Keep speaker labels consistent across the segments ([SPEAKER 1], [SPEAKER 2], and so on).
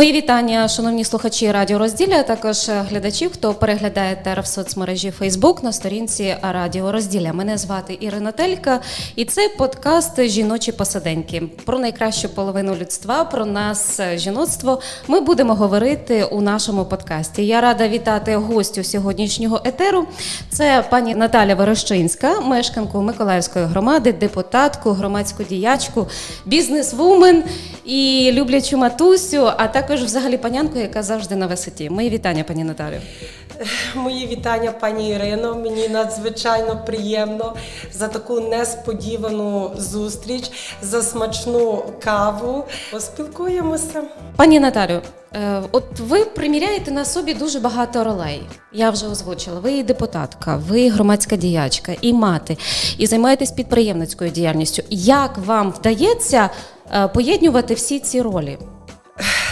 [SPEAKER 1] Мої вітання, шановні слухачі Радіо Розділля, а також е, глядачів, хто переглядає ТЕР в соцмережі Фейсбук на сторінці Радіо Розділля. Мене звати Ірина Телька, і це подкаст Жіночі посаденьки про найкращу половину людства, про нас, е, жіноцтво. Ми будемо говорити у нашому подкасті. Я рада вітати гостю сьогоднішнього етеру. Це пані Наталя Верещинська, мешканку Миколаївської громади, депутатку, громадську діячку, бізнес-вумен і люблячу матусю, а також взагалі панянку, яка завжди на висоті. Мої вітання, пані Наталю.
[SPEAKER 2] Мої вітання, пані Ірино. Мені надзвичайно приємно за таку несподівану зустріч, за смачну каву. Поспілкуємося.
[SPEAKER 1] Пані Наталю, е, от ви приміряєте на собі дуже багато ролей. Я вже озвучила. Ви і депутатка, ви і громадська діячка, і мати, і займаєтесь підприємницькою діяльністю. Як вам вдається е, поєднувати всі ці ролі?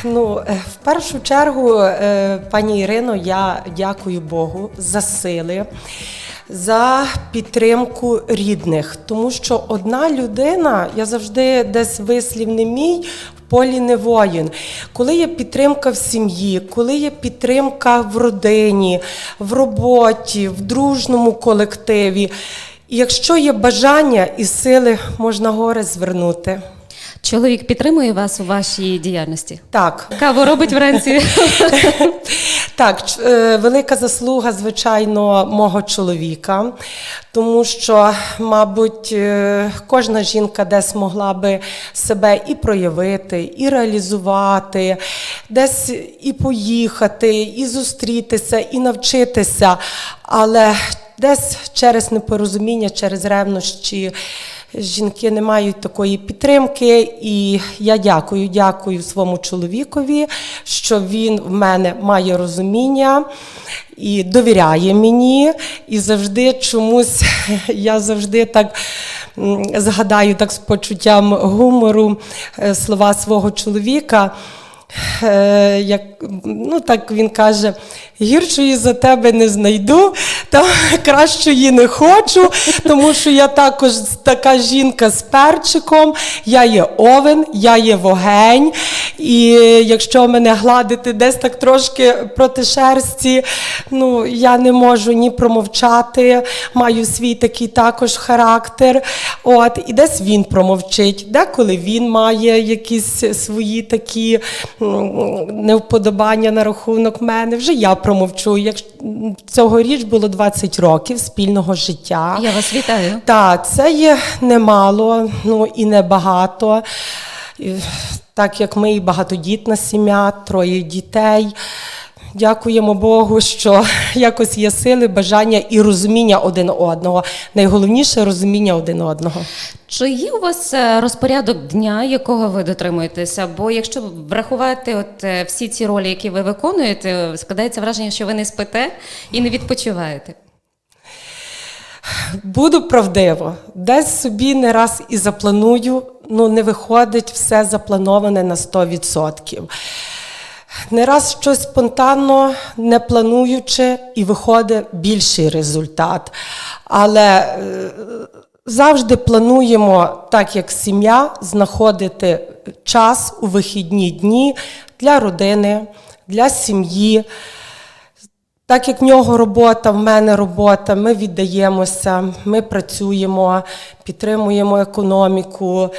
[SPEAKER 2] Ну, е, в першу чергу, е, пані Ірино, я дякую Богу за сили. За підтримку рідних, тому що одна людина, я завжди десь вислів не мій, полі не воїн. Коли є підтримка в сім'ї, коли є підтримка в родині, в роботі, в дружному колективі, якщо є бажання і сили, можна гори звернути.
[SPEAKER 1] Чоловік підтримує вас у вашій діяльності?
[SPEAKER 2] Так,
[SPEAKER 1] Каву робить вранці.
[SPEAKER 2] Так, е, велика заслуга, звичайно, мого чоловіка, тому що, мабуть, е, кожна жінка десь могла би себе і проявити, і реалізувати, десь і поїхати, і зустрітися, і навчитися. Але десь через непорозуміння, через ревнощі. Жінки не мають такої підтримки, і я дякую, дякую своєму чоловікові, що він в мене має розуміння і довіряє мені. І завжди чомусь я завжди так згадаю так з почуттям гумору е, слова свого чоловіка. Е, як, ну так він каже, гіршої за тебе не знайду, та кращої не хочу, тому що я також така жінка з перчиком, я є овен, я є вогень. І якщо мене гладити десь так трошки проти шерсті, ну я не можу ні промовчати, маю свій такий також характер. От, і десь він промовчить, деколи він має якісь свої такі невподобання на рахунок мене. Вже я промовчу. Як цьогоріч було 20 років спільного життя.
[SPEAKER 1] Я вас вітаю.
[SPEAKER 2] Так, це є немало, ну і небагато. Так як ми і багатодітна сім'я, троє дітей. Дякуємо Богу, що якось є сили, бажання і розуміння один одного. Найголовніше розуміння один одного.
[SPEAKER 1] Чи є у вас е, розпорядок дня, якого ви дотримуєтеся? Бо якщо врахувати от е, всі ці ролі, які ви виконуєте, складається враження, що ви не спите і не відпочиваєте.
[SPEAKER 2] Буду правдиво, десь собі не раз і запланую, ну не виходить все заплановане на 100%. Не раз щось спонтанно, не плануючи, і виходить більший результат. Але е, завжди плануємо, так як сім'я, знаходити час у вихідні дні для родини, для сім'ї. Так як в нього робота, в мене робота, ми віддаємося, ми працюємо, підтримуємо економіку.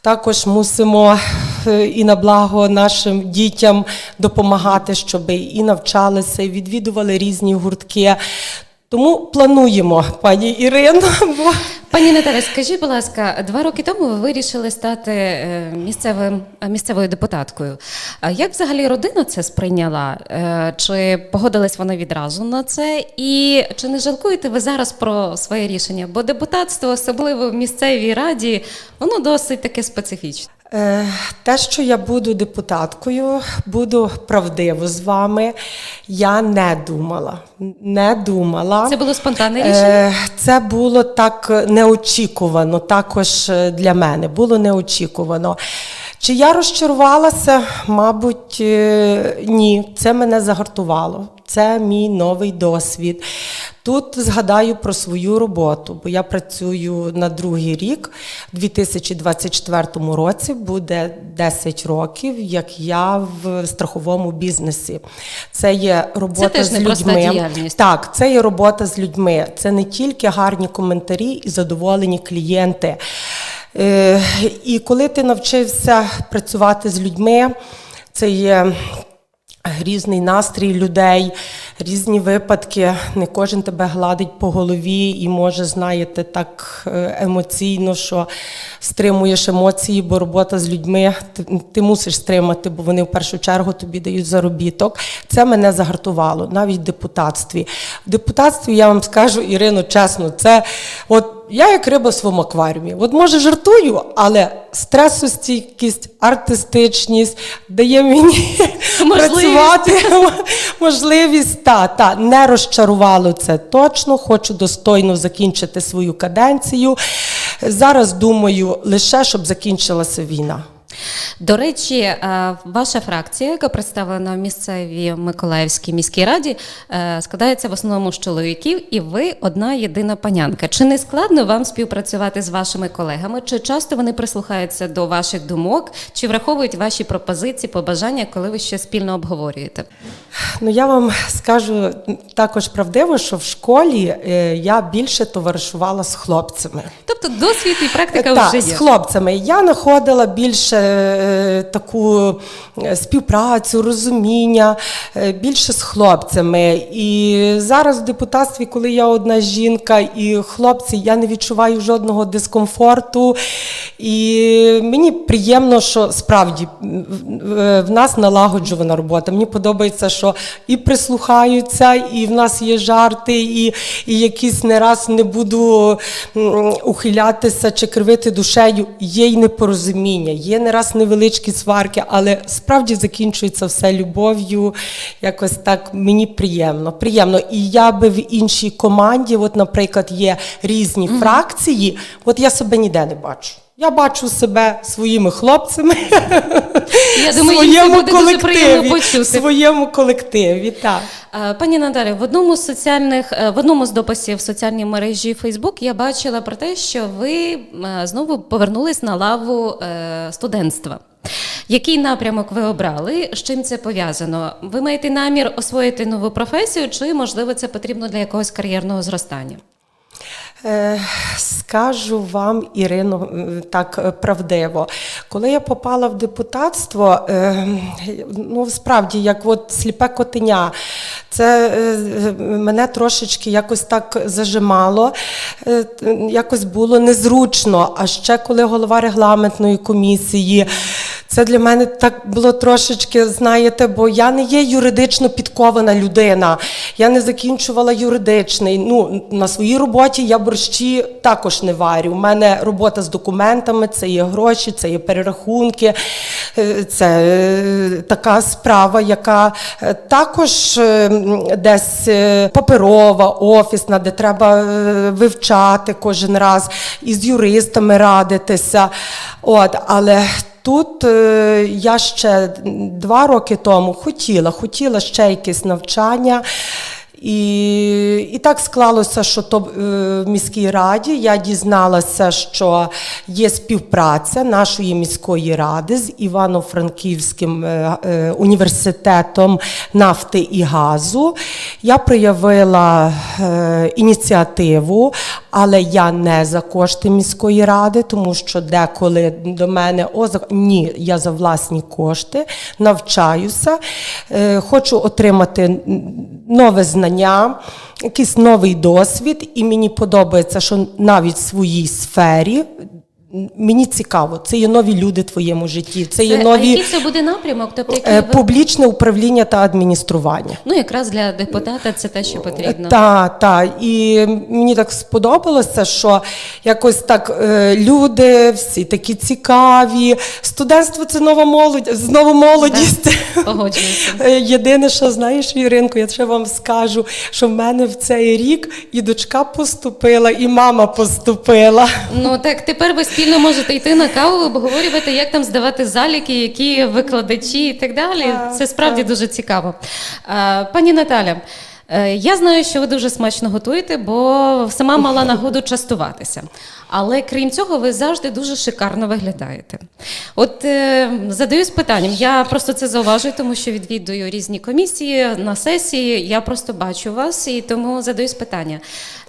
[SPEAKER 2] Також мусимо е, і на благо нашим дітям допомагати, щоб і навчалися, і відвідували різні гуртки. Тому плануємо, пані Ірино. бо
[SPEAKER 1] Пані Наталя, скажіть, будь ласка, два роки тому ви вирішили стати е, місцевим е, місцевою депутаткою. А як взагалі родина це сприйняла? Е, Чи погодились вони відразу на це? І чи не жалкуєте ви зараз про своє рішення? Бо депутатство, особливо в місцевій раді, воно досить таке специфічне.
[SPEAKER 2] Е, Те, що я буду депутаткою, буду правдиво з вами. Я не думала. Не думала.
[SPEAKER 1] Це було спонтанне рішення.
[SPEAKER 2] Е, Це було так неочікувано, також е, для мене було неочікувано. Чи я розчарувалася? Мабуть, е, ні. Це мене загартувало. Це мій новий досвід. Тут згадаю про свою роботу, бо я працюю на другий рік. У 2024 році буде 10 років, як я в страховому бізнесі. Це є робота
[SPEAKER 1] теж
[SPEAKER 2] з людьми. Так, це є робота з людьми. Це не тільки гарні коментарі і задоволені клієнти. Е, і коли ти навчився працювати з людьми, це є різний настрій людей, різні випадки. Не кожен тебе гладить по голові і може, знаєте, так е, емоційно, що стримуєш емоції, бо робота з людьми ти, ти мусиш стримати, бо вони в першу чергу тобі дають заробіток. Це мене загартувало, навіть в депутатстві. В депутатстві я вам скажу, Ірино, чесно, це от. Я як риба в своєму акваріумі. От може жартую, але стресостійкість, артистичність дає мені
[SPEAKER 1] Можливість.
[SPEAKER 2] працювати можливість. Та, та, не розчарувало це точно. Хочу достойно закінчити свою каденцію. Зараз думаю лише, щоб закінчилася війна.
[SPEAKER 1] До речі, е, ваша фракція, яка представлена в місцевій Миколаївській міській раді, е, складається в основному з чоловіків, і ви одна єдина панянка. Чи не складно вам співпрацювати з вашими колегами? Чи часто вони прислухаються до ваших думок, чи враховують ваші пропозиції, побажання, коли ви ще спільно обговорюєте?
[SPEAKER 2] Ну я вам скажу також правдиво, що в школі е, я більше товаришувала з хлопцями.
[SPEAKER 1] Тобто досвід і практика вже
[SPEAKER 2] з хлопцями. Я знаходила більше таку е, співпрацю, розуміння, е, більше з хлопцями. І зараз в депутатстві, коли я одна жінка і хлопці, я не відчуваю жодного дискомфорту. І мені приємно, що справді в нас налагоджувана робота. Мені подобається, що і прислухаються, і в нас є жарти, і, і якісь не раз не буду ухилятися чи кривити душею. Є й непорозуміння, є не раз невеличкі сварки, але справді закінчується все любов'ю. Якось так мені приємно. Приємно. І я би в іншій команді, от, наприклад, є різні фракції, от я себе ніде не бачу. Я бачу себе своїми хлопцями
[SPEAKER 1] Я думаю, їм це
[SPEAKER 2] своєму
[SPEAKER 1] буде дуже приємно почути.
[SPEAKER 2] своєму колективі, так.
[SPEAKER 1] Е, Пані Наталі, в одному з соціальних е, в одному з дописів в соціальній мережі Facebook я бачила про те, що ви е, знову повернулись на лаву студентства. Який напрямок ви обрали? З чим це пов'язано? Ви маєте намір освоїти нову професію, чи можливо це потрібно для якогось кар'єрного зростання?
[SPEAKER 2] Е, Скажу вам, Ірино, так е, правдиво. Коли я попала в депутатство, е, ну справді, як от сліпе котеня, це мене трошечки якось так зажимало, якось було незручно. А ще коли голова регламентної комісії. Це для мене так було трошечки, знаєте, бо я не є юридично підкована людина. Я не закінчувала юридичний. Ну, на своїй роботі я борщі також не варю. У мене робота з документами, це є гроші, це є перерахунки, е, це е, така справа, яка е, також десь паперова, офісна, де треба вивчати кожен раз, і з юристами радитися. От, але Тут е, я ще два роки тому хотіла, хотіла ще якесь навчання. І, і так склалося, що то е, в міській раді я дізналася, що є співпраця нашої міської ради з Івано-Франківським е, е, університетом нафти і газу. Я проявила ініціативу, але я не за кошти міської ради, тому що деколи до мене о, ні, я за власні кошти навчаюся, хочу отримати нове знання, якийсь новий досвід, і мені подобається, що навіть в своїй сфері. Мені цікаво, це є нові люди в твоєму житті, це є
[SPEAKER 1] Це, а
[SPEAKER 2] нові
[SPEAKER 1] який це буде напрямок? Тобто, який
[SPEAKER 2] е, публічне управління та адміністрування.
[SPEAKER 1] ну якраз для депутата це те, що потрібно.
[SPEAKER 2] Так, так. І мені так сподобалося, що якось так е, люди всі такі цікаві. Студентство це нова молодь, знову молодість.
[SPEAKER 1] Погоджуюся.
[SPEAKER 2] Е, Єдине, що знаєш, Іринко, я ще вам скажу, що в мене в цей рік і дочка поступила, і мама поступила.
[SPEAKER 1] Ну так тепер ви спільно можете йти на каву, обговорювати, як там здавати заліки, які викладачі і так далі. Це справді дуже цікаво. Пані Наталя. Е, Я знаю, що ви дуже смачно готуєте, бо сама мала нагоду частуватися. Але крім цього, ви завжди дуже шикарно виглядаєте. От е, задаюсь питанням. Я просто це зауважую, тому що відвідую різні комісії на сесії. Я просто бачу вас і тому задаюсь питання.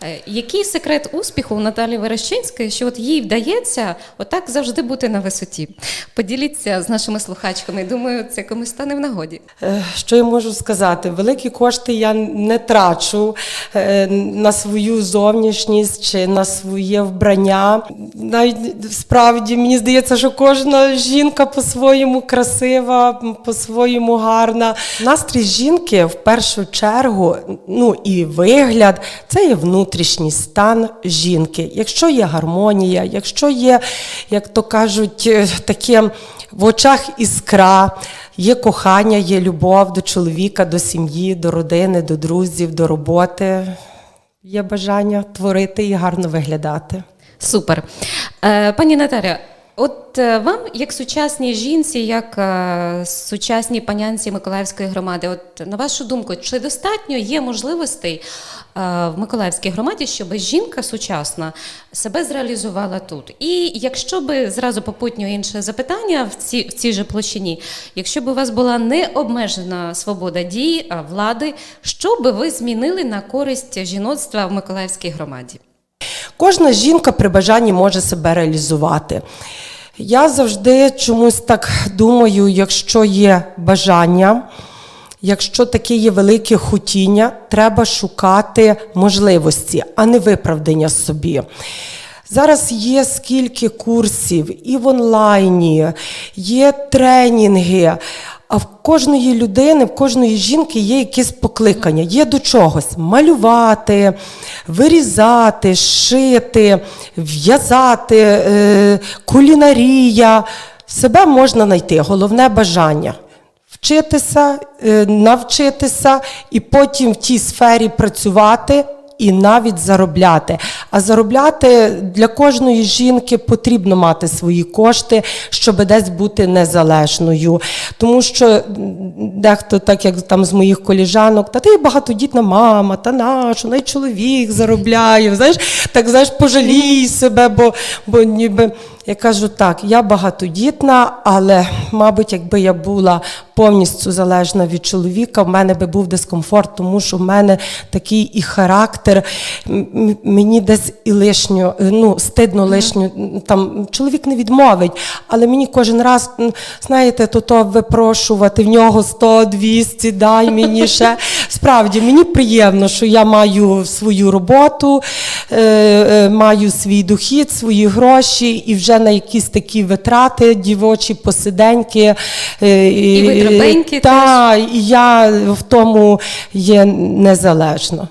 [SPEAKER 1] Е, який секрет успіху у Наталі Верещинської, що от їй вдається отак завжди бути на висоті? Поділіться з нашими слухачками. Думаю, це комусь стане в нагоді.
[SPEAKER 2] Е, Що я можу сказати? Великі кошти я не трачу е, на свою зовнішність чи на своє вбрання. Навіть справді мені здається, що кожна жінка по-своєму красива, по-своєму гарна. Настрій жінки в першу чергу, ну і вигляд, це є внутрішній стан жінки. Якщо є гармонія, якщо є, як то кажуть, е, таке в очах іскра, є кохання, є любов до чоловіка, до сім'ї, до родини, до друзів, до роботи. Є бажання творити і гарно виглядати.
[SPEAKER 1] Супер. Е, пані Наталя, от е, вам, як сучасній жінці, як е, сучасній панянці Миколаївської громади, от на вашу думку, чи достатньо є можливостей е, в Миколаївській громаді, щоб жінка сучасна себе зреалізувала тут? І якщо би зразу попутньо інше запитання в цій, в цій же площині, якщо б у вас була необмежена свобода дій влади, що би ви змінили на користь жіноцтва в Миколаївській громаді?
[SPEAKER 2] Кожна жінка при бажанні може себе реалізувати. Я завжди чомусь так думаю, якщо є бажання, якщо таке є велике хотіння, треба шукати можливості, а не виправдання собі. Зараз є скільки курсів і в онлайні, є тренінги. А в кожної людини, в кожної жінки є якесь покликання, є до чогось малювати, вирізати, шити, в'язати, е, кулінарія. Себе можна знайти, головне бажання. Вчитися, е, навчитися і потім в тій сфері працювати і навіть заробляти. А заробляти для кожної жінки потрібно мати свої кошти, щоб десь бути незалежною. Тому що дехто, так як там з моїх коліжанок, та ти багатодітна мама, та нашу, най чоловік заробляє. Знаєш, так знаєш, пожалій себе, бо, бо ніби. Я кажу так, я багатодітна, але, мабуть, якби я була повністю залежна від чоловіка, в мене би був дискомфорт, тому що в мене такий і характер, мені десь і лишньо, е, ну, стидно лишньо, там чоловік не відмовить, але мені кожен раз, знаєте, то то випрошувати в нього 100, 200, дай мені ще. Справді, мені приємно, що я маю свою роботу, е, е, маю свій дохід, свої гроші і вже на якісь такі витрати, дівочі посиденьки. е,
[SPEAKER 1] І витребеньки
[SPEAKER 2] та, і я в тому є незалежно.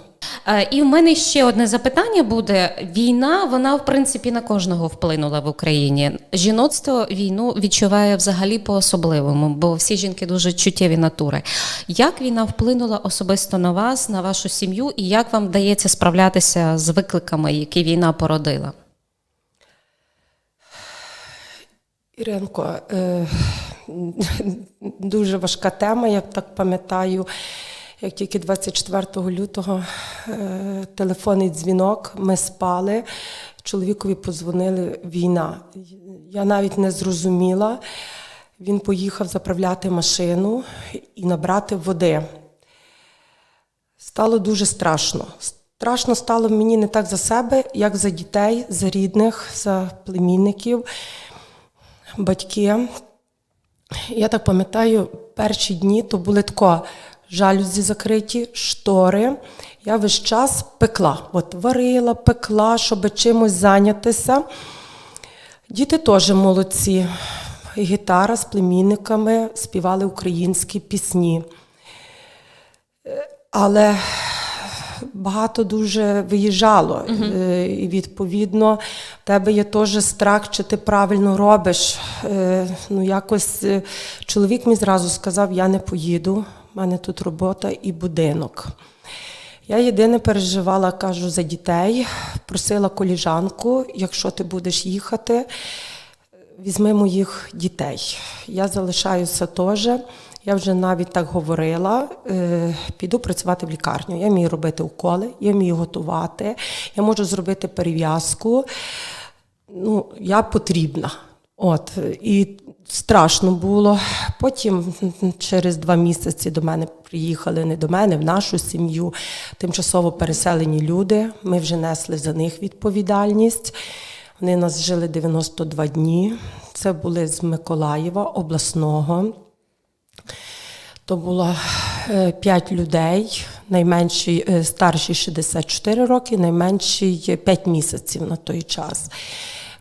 [SPEAKER 1] Е, І в мене ще одне запитання буде: війна, вона в принципі на кожного вплинула в Україні. Жіноцтво війну відчуває взагалі по-особливому, бо всі жінки дуже чуттєві натури. Як війна вплинула особисто на вас, на вашу сім'ю, і як вам вдається справлятися з викликами, які війна породила?
[SPEAKER 2] Іринко, е, дуже важка тема, я так пам'ятаю. Як тільки 24 лютого е, телефонний дзвінок, ми спали, чоловікові подзвонили війна. Я навіть не зрозуміла. Він поїхав заправляти машину і набрати води. Стало дуже страшно. Страшно стало мені не так за себе, як за дітей, за рідних, за племінників, батьки. Я так пам'ятаю, перші дні то були тако жалюзі закриті, штори. Я весь час пекла. От варила, пекла, щоб чимось зайнятися. Діти теж молодці. Гітара з племінниками співали українські пісні. Але багато дуже виїжджало. Е, І відповідно, в тебе є теж страх, чи ти правильно робиш. Е, Ну, якось е, чоловік мені зразу сказав: я не поїду, в мене тут робота і будинок. Я єдине переживала, кажу, за дітей, просила коліжанку, якщо ти будеш їхати, візьми моїх дітей. Я залишаюся теж. Я вже навіть так говорила: е, піду працювати в лікарню. Я вмію робити уколи, я вмію готувати, я можу зробити перев'язку. Ну, я потрібна. От, і страшно було. Потім через два місяці до мене приїхали не до мене, в нашу сім'ю, тимчасово переселені люди. Ми вже несли за них відповідальність. Вони нас жили 92 дні. Це були з Миколаєва, обласного. То було е, п'ять людей, найменший е, старший 64 роки, найменший 5 місяців на той час.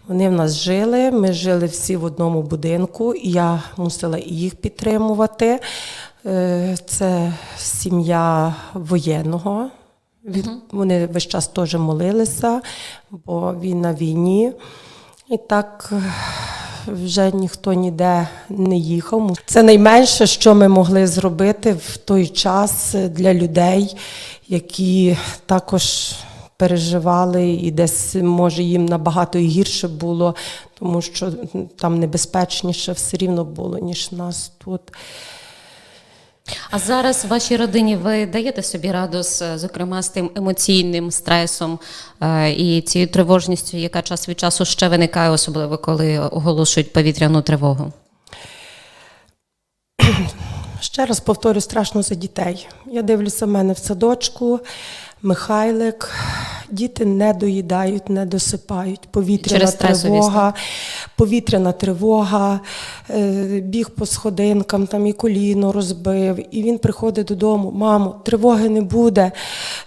[SPEAKER 2] Вони в нас жили, ми жили всі в одному будинку, і я мусила і їх підтримувати. Е, Це сім'я воєнного. Вони весь час теж молилися, бо він на війні. І так е, вже ніхто ніде не їхав. Це найменше, що ми могли зробити в той час для людей, які також переживали, і десь може їм набагато гірше було, тому що там небезпечніше все рівно було, ніж нас тут.
[SPEAKER 1] А зараз в вашій родині ви даєте собі раду з, зокрема, з тим емоційним стресом е, і цією тривожністю, яка час від часу ще виникає, особливо коли оголошують повітряну тривогу?
[SPEAKER 2] Ще раз повторю, страшно за дітей. Я дивлюся в мене в садочку, Михайлик. Діти не доїдають, не досипають. Повітряна
[SPEAKER 1] Через
[SPEAKER 2] тривога, повітряна тривога, е, біг по сходинкам, там і коліно розбив. І він приходить додому. Мамо, тривоги не буде.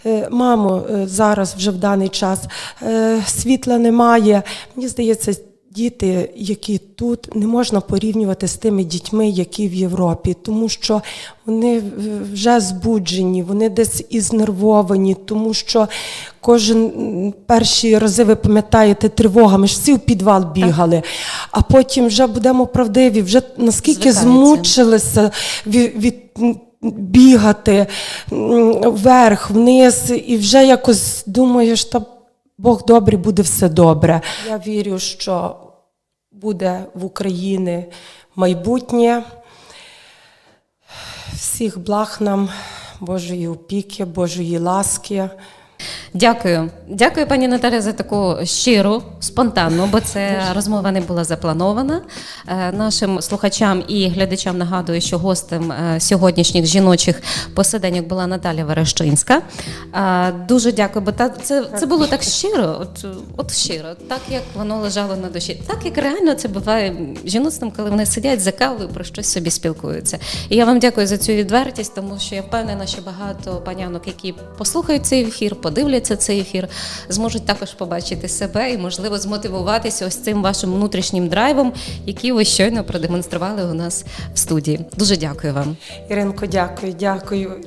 [SPEAKER 2] Е, Мамо, е, зараз вже в даний час світла немає. Мені здається, Діти, які тут не можна порівнювати з тими дітьми, які в Європі, тому що вони вже збуджені, вони десь і знервовані, тому що кожен перші рази ви пам'ятаєте тривога, ми ж всі в підвал бігали, а потім вже будемо правдиві, вже наскільки змучилися від, від бігати вверх, вниз, і вже якось думаєш, та Бог добрий, буде все добре. Я вірю, що буде в Україні майбутнє. Всіх благ нам, Божої опіки, Божої ласки.
[SPEAKER 1] Дякую. Дякую, пані Наталя, за таку щиру, спонтанну, бо це розмова не була запланована. Е, Нашим слухачам і глядачам нагадую, що гостем е, сьогоднішніх жіночих посиденьок була Наталя Верещинська. Е, Дуже дякую, бо це, це було так щиро, от, от щиро, так як воно лежало на душі. Так як реально це буває жіноцтвом, коли вони сидять за кавою, про щось собі спілкуються. І я вам дякую за цю відвертість, тому що я впевнена, що багато панянок, які послухають цей ефір, подивляться цей ефір, зможуть також побачити себе і, можливо, змотивуватися ось цим вашим внутрішнім драйвом, який ви щойно продемонстрували у нас в студії. Дуже дякую вам.
[SPEAKER 2] Іринко, дякую, дякую.